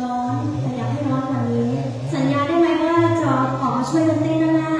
ร้อนแต่อยากให้ร้อนกว่านี้ สัญญาได้ไหมว่าจะออกมาช่วยกันเต้นด้านหน้า